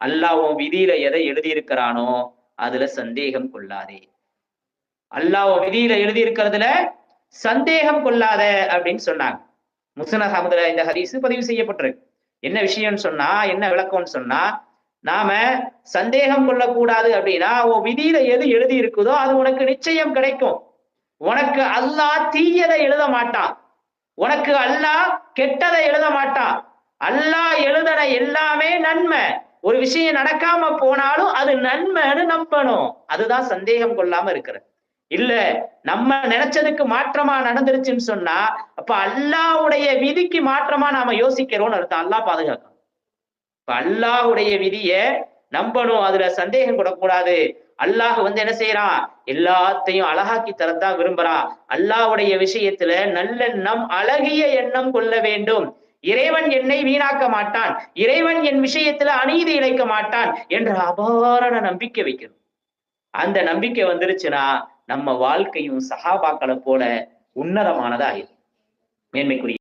அல்லாஹ் உன் விதியில எதை எழுதியிருக்கிறானோ அதுல சந்தேகம் கொள்ளாதே. அல்லாஹ் உன் விதியில எழுதியிருக்கிறதுல சந்தேகம் கொள்ளாத அப்படின்னு சொன்னாங்க. முஸ்னத் அஹமதுல இந்த ஹதீஸ் பதிவு செய்யப்பட்டிருக்கு. என்ன விஷயம்னு சொன்னா என்ன விளக்கம்னு சொன்னா நாம சந்தேகம் கொள்ளக்கூடாது அப்படின்னா உன் விதியில எது எழுதி இருக்குதோ அது உனக்கு நிச்சயம் கிடைக்கும். உனக்கு அல்லாஹ் தீயதை எழுத மாட்டான். உனக்கு அல்லாஹ் கெட்டதை எழுத மாட்டான். அல்லாஹ் எழுதுன எல்லாமே நன்மை. ஒரு விஷயம் நடக்காம போனாலும் அது நன்மைன்னு நம்பணும். அதுதான் சந்தேகம் கொள்ளாம இருக்கிறது. இல்ல நம்ம நினைச்சதுக்கு மாற்றமா நடந்துருச்சுன்னு சொன்னா அப்ப அல்லாவுடைய விதிக்கு மாற்றமா நாம யோசிக்கிறோம்னு அர்த்தம். அல்லாஹ் பாதுகாக்கணும் இப்ப அல்லாஹ்வுடைய விதிய நம்பணும். அதுல சந்தேகம் கொள்ளக்கூடாது. அல்லாஹ் வந்து என்ன செய்யறான் எல்லாத்தையும் அழகாக்கி தரத்தான் விரும்புறான். அல்லாஹ்வுடைய விஷயத்துல நல்லெண்ணம் அழகிய எண்ணம் கொள்ள வேண்டும். இறைவன் என்னை வீணாக்க மாட்டான். இறைவன் என் விஷயத்துல அநீதி இழைக்க மாட்டான் என்ற அபாரண நம்பிக்கை வைக்கணும் அந்த நம்பிக்கை வந்துருச்சுன்னா நம்ம வாழ்க்கையும் சகாபாக்களை போல உன்னதமானதா ஆயிரும் மேன்மைக்குரிய